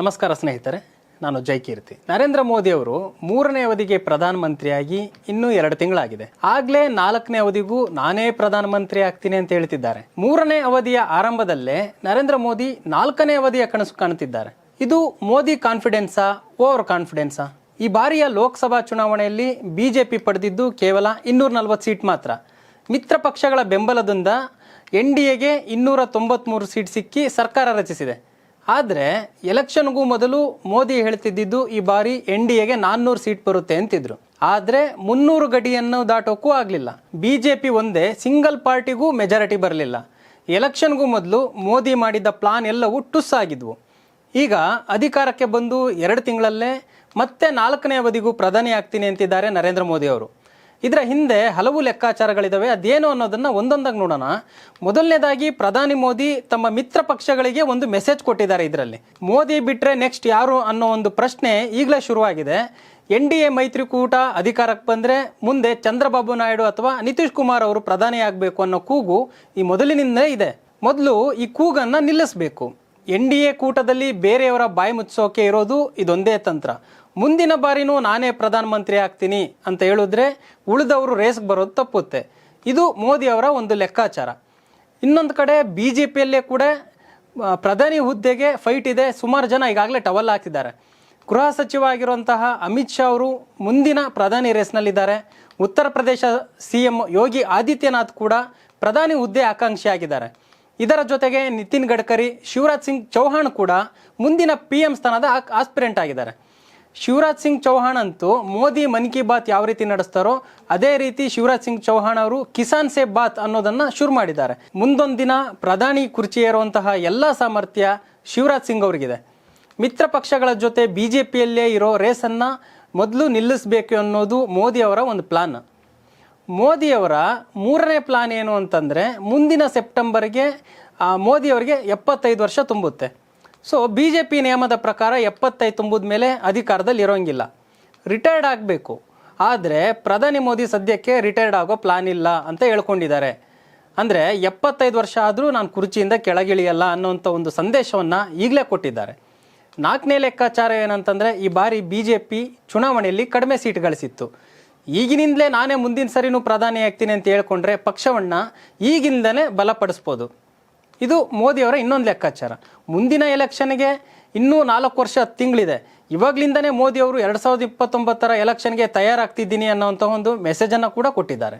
ನಮಸ್ಕಾರ ಸ್ನೇಹಿತರೆ, ನಾನು ಜೈಕೀರ್ತಿ ನರೇಂದ್ರ ಮೋದಿ ಅವರು ಮೂರನೇ ಅವಧಿಗೆ ಪ್ರಧಾನಮಂತ್ರಿಯಾಗಿ ಇನ್ನೂ ಎರಡು ತಿಂಗಳಾಗಿದೆ. ಆಗ್ಲೇ ನಾಲ್ಕನೇ ಅವಧಿಗೂ ನಾನೇ ಪ್ರಧಾನಮಂತ್ರಿ ಆಗ್ತೀನಿ ಅಂತ ಹೇಳ್ತಿದ್ದಾರೆ. ಮೂರನೇ ಅವಧಿಯ ಆರಂಭದಲ್ಲೇ ನರೇಂದ್ರ ಮೋದಿ ನಾಲ್ಕನೇ ಅವಧಿಯ ಕನಸು ಕಾಣುತ್ತಿದ್ದಾರೆ. ಇದು ಮೋದಿ ಕಾನ್ಫಿಡೆನ್ಸಾ, ಓವರ್ ಕಾನ್ಫಿಡೆನ್ಸಾ? ಈ ಬಾರಿಯ ಲೋಕಸಭಾ ಚುನಾವಣೆಯಲ್ಲಿ ಬಿಜೆಪಿ ಪಡೆದಿದ್ದು ಕೇವಲ ಇನ್ನೂರ ನಲವತ್ತು ಸೀಟ್ ಮಾತ್ರ. ಮಿತ್ರ ಪಕ್ಷಗಳ ಬೆಂಬಲದಿಂದ ಎನ್ ಡಿ ಎಗೆ ಇನ್ನೂರ ತೊಂಬತ್ಮೂರು ಸೀಟ್ ಸಿಕ್ಕಿ ಸರ್ಕಾರ ರಚಿಸಿದೆ. ಆದರೆ ಎಲೆಕ್ಷನ್ಗೂ ಮೊದಲು ಮೋದಿ ಹೇಳ್ತಿದ್ದಿದ್ದು ಈ ಬಾರಿ ಎನ್ ಡಿ ಎಗೆ ನಾನ್ನೂರು ಸೀಟ್ ಬರುತ್ತೆ ಅಂತಿದ್ರು. ಆದರೆ ಮುನ್ನೂರು ಗಡಿಯನ್ನು ದಾಟೋಕ್ಕೂ ಆಗಲಿಲ್ಲ. ಬಿ ಜೆ ಪಿ ಒಂದೇ, ಸಿಂಗಲ್ ಪಾರ್ಟಿಗೂ ಮೆಜಾರಿಟಿ ಬರಲಿಲ್ಲ. ಎಲೆಕ್ಷನ್ಗೂ ಮೊದಲು ಮೋದಿ ಮಾಡಿದ್ದ ಪ್ಲಾನ್ ಎಲ್ಲವೂ ಟುಸ್ ಆಗಿದ್ವು. ಈಗ ಅಧಿಕಾರಕ್ಕೆ ಬಂದು ಎರಡು ತಿಂಗಳಲ್ಲೇ ಮತ್ತೆ ನಾಲ್ಕನೇ ಅವಧಿಗೂ ಪ್ರಧಾನಿ ಆಗ್ತೀನಿ ಅಂತಿದ್ದಾರೆ ನರೇಂದ್ರ ಮೋದಿ ಅವರು. ಇದರ ಹಿಂದೆ ಹಲವು ಲೆಕ್ಕಾಚಾರಗಳಿದ್ದಾವೆ ಅದೇನು ಅನ್ನೋದನ್ನು ಒಂದೊಂದಾಗಿ ನೋಡೋಣ. ಮೊದಲನೇದಾಗಿ ಪ್ರಧಾನಿ ಮೋದಿ ತಮ್ಮ ಮಿತ್ರ ಪಕ್ಷಗಳಿಗೆ ಒಂದು ಮೆಸೇಜ್ ಕೊಟ್ಟಿದ್ದಾರೆ ಇದರಲ್ಲಿ. ಮೋದಿ ಬಿಟ್ಟರೆ ನೆಕ್ಸ್ಟ್ ಯಾರು ಅನ್ನೋ ಒಂದು ಪ್ರಶ್ನೆ ಈಗಲೇ ಶುರುವಾಗಿದೆ. ಎನ್ ಡಿ ಎ ಮೈತ್ರಿಕೂಟ ಅಧಿಕಾರಕ್ಕೆ ಬಂದರೆ ಮುಂದೆ ಚಂದ್ರಬಾಬು ನಾಯ್ಡು ಅಥವಾ ನಿತೀಶ್ ಕುಮಾರ್ ಅವರು ಪ್ರಧಾನಿ ಆಗಬೇಕು ಅನ್ನೋ ಕೂಗು ಈ ಮೊದಲಿನಿಂದಲೇ ಇದೆ. ಮೊದಲು ಈ ಕೂಗನ್ನು ನಿಲ್ಲಿಸಬೇಕು. ಎನ್ ಡಿ ಎ ಕೂಟದಲ್ಲಿ ಬೇರೆಯವರ ಬಾಯಿ ಮುಚ್ಚೋಕೆ ಇರೋದು ಇದೊಂದೇ ತಂತ್ರ. ಮುಂದಿನ ಬಾರಿನೂ ನಾನೇ ಪ್ರಧಾನಮಂತ್ರಿ ಆಗ್ತೀನಿ ಅಂತ ಹೇಳಿದ್ರೆ ಉಳಿದವರು ರೇಸ್ಗೆ ಬರೋದು ತಪ್ಪುತ್ತೆ. ಇದು ಮೋದಿ ಅವರ ಒಂದು ಲೆಕ್ಕಾಚಾರ. ಇನ್ನೊಂದು ಕಡೆ ಬಿ ಜೆ ಪಿಯಲ್ಲೇ ಕೂಡ ಪ್ರಧಾನಿ ಹುದ್ದೆಗೆ ಫೈಟ್ ಇದೆ. ಸುಮಾರು ಜನ ಈಗಾಗಲೇ ಟವಲ್ ಹಾಕ್ತಿದ್ದಾರೆ ಗೃಹ ಸಚಿವ ಆಗಿರುವಂತಹ ಅಮಿತ್ ಶಾ ಅವರು ಮುಂದಿನ ಪ್ರಧಾನಿ ರೇಸ್ನಲ್ಲಿದ್ದಾರೆ. ಉತ್ತರ ಪ್ರದೇಶ ಸಿ ಎಂ ಯೋಗಿ ಆದಿತ್ಯನಾಥ್ ಕೂಡ ಪ್ರಧಾನಿ ಹುದ್ದೆ ಆಕಾಂಕ್ಷಿಯಾಗಿದ್ದಾರೆ. ಇದರ ಜೊತೆಗೆ ನಿತಿನ್ ಗಡ್ಕರಿ, ಶಿವರಾಜ್ ಸಿಂಗ್ ಚೌಹಾಣ್ ಕೂಡ ಮುಂದಿನ ಪಿ ಎಂ ಸ್ಥಾನದ ಆಸ್ಪಿರೆಂಟ್ ಆಗಿದ್ದಾರೆ. ಶಿವರಾಜ್ ಸಿಂಗ್ ಚೌಹಾಣ್ ಅಂತೂ ಮೋದಿ ಮನ್ ಕಿ ಬಾತ್ ಯಾವ ರೀತಿ ನಡೆಸ್ತಾರೋ ಅದೇ ರೀತಿ ಶಿವರಾಜ್ ಸಿಂಗ್ ಚೌಹಾಣ್ ಅವರು ಕಿಸಾನ್ ಸೇ ಬಾತ್ ಅನ್ನೋದನ್ನ ಶುರು ಮಾಡಿದ್ದಾರೆ. ಮುಂದೊಂದು ದಿನ ಪ್ರಧಾನಿ ಕುರ್ಚಿ ಏರುವಂತಹ ಎಲ್ಲ ಸಾಮರ್ಥ್ಯ ಶಿವರಾಜ್ ಸಿಂಗ್ ಅವರಿಗಿದೆ. ಮಿತ್ರ ಪಕ್ಷಗಳ ಜೊತೆ ಬಿ ಜೆ ಪಿಯಲ್ಲೇ ಇರೋ ರೇಸನ್ನು ಮೊದಲು ನಿಲ್ಲಿಸಬೇಕು ಅನ್ನೋದು ಮೋದಿ ಅವರ ಒಂದು ಪ್ಲಾನ್. ಮೋದಿಯವರ ಮೂರನೇ ಪ್ಲಾನ್ ಏನು ಅಂತಂದರೆ ಮುಂದಿನ ಸೆಪ್ಟೆಂಬರ್ಗೆ ಮೋದಿಯವರಿಗೆ ಎಪ್ಪತ್ತೈದು ವರ್ಷ ತುಂಬುತ್ತೆ. ಸೊ ಬಿ ಜೆ ಪಿ ನಿಯಮದ ಪ್ರಕಾರ ಎಪ್ಪತ್ತೈದು ತುಂಬಿದ ಮೇಲೆ ಅಧಿಕಾರದಲ್ಲಿ ಇರೋಂಗಿಲ್ಲ. ರಿಟೈರ್ಡ್ ಆಗಬೇಕು. ಆದರೆ ಪ್ರಧಾನಿ ಮೋದಿ ಸದ್ಯಕ್ಕೆ ರಿಟೈರ್ಡ್ ಆಗೋ ಪ್ಲಾನ್ ಇಲ್ಲ ಅಂತ ಹೇಳ್ಕೊಂಡಿದ್ದಾರೆ. ಅಂದರೆ ಎಪ್ಪತ್ತೈದು ವರ್ಷ ಆದರೂ ನಾನು ಕುರ್ಚಿಯಿಂದ ಕೆಳಗಿಳಿಯಲ್ಲ ಅನ್ನೋಂಥ ಒಂದು ಸಂದೇಶವನ್ನು ಈಗಲೇ ಕೊಟ್ಟಿದ್ದಾರೆ. ನಾಲ್ಕನೇ ಲೆಕ್ಕಾಚಾರ ಏನಂತಂದರೆ ಈ ಬಾರಿ ಬಿ ಜೆ ಪಿ ಚುನಾವಣೆಯಲ್ಲಿ ಕಡಿಮೆ ಸೀಟ್ ಗಳಿಸಿತ್ತು. ಈಗಿನಿಂದಲೇ ನಾನೇ ಮುಂದಿನ ಸರಿನೂ ಪ್ರಧಾನಿ ಆಗ್ತೀನಿ ಅಂತ ಹೇಳ್ಕೊಂಡ್ರೆ ಪಕ್ಷವನ್ನು ಈಗಿಂದಲೇ ಬಲಪಡಿಸ್ಬೋದು. ಇದು ಮೋದಿಯವರ ಇನ್ನೊಂದು ಲೆಕ್ಕಾಚಾರ. ಮುಂದಿನ ಎಲೆಕ್ಷನ್ಗೆ ಇನ್ನೂ ನಾಲ್ಕು ವರ್ಷ ತಿಂಗಳಿದೆ. ಇವಾಗಲಿಂದನೇ ಮೋದಿಯವರು ಎರಡು ಸಾವಿರದ ಇಪ್ಪತ್ತೊಂಬತ್ತರ ಎಲೆಕ್ಷನ್ಗೆ ತಯಾರಾಗ್ತಿದ್ದೀನಿ ಅನ್ನೋಂಥ ಒಂದು ಮೆಸೇಜನ್ನು ಕೂಡ ಕೊಟ್ಟಿದ್ದಾರೆ.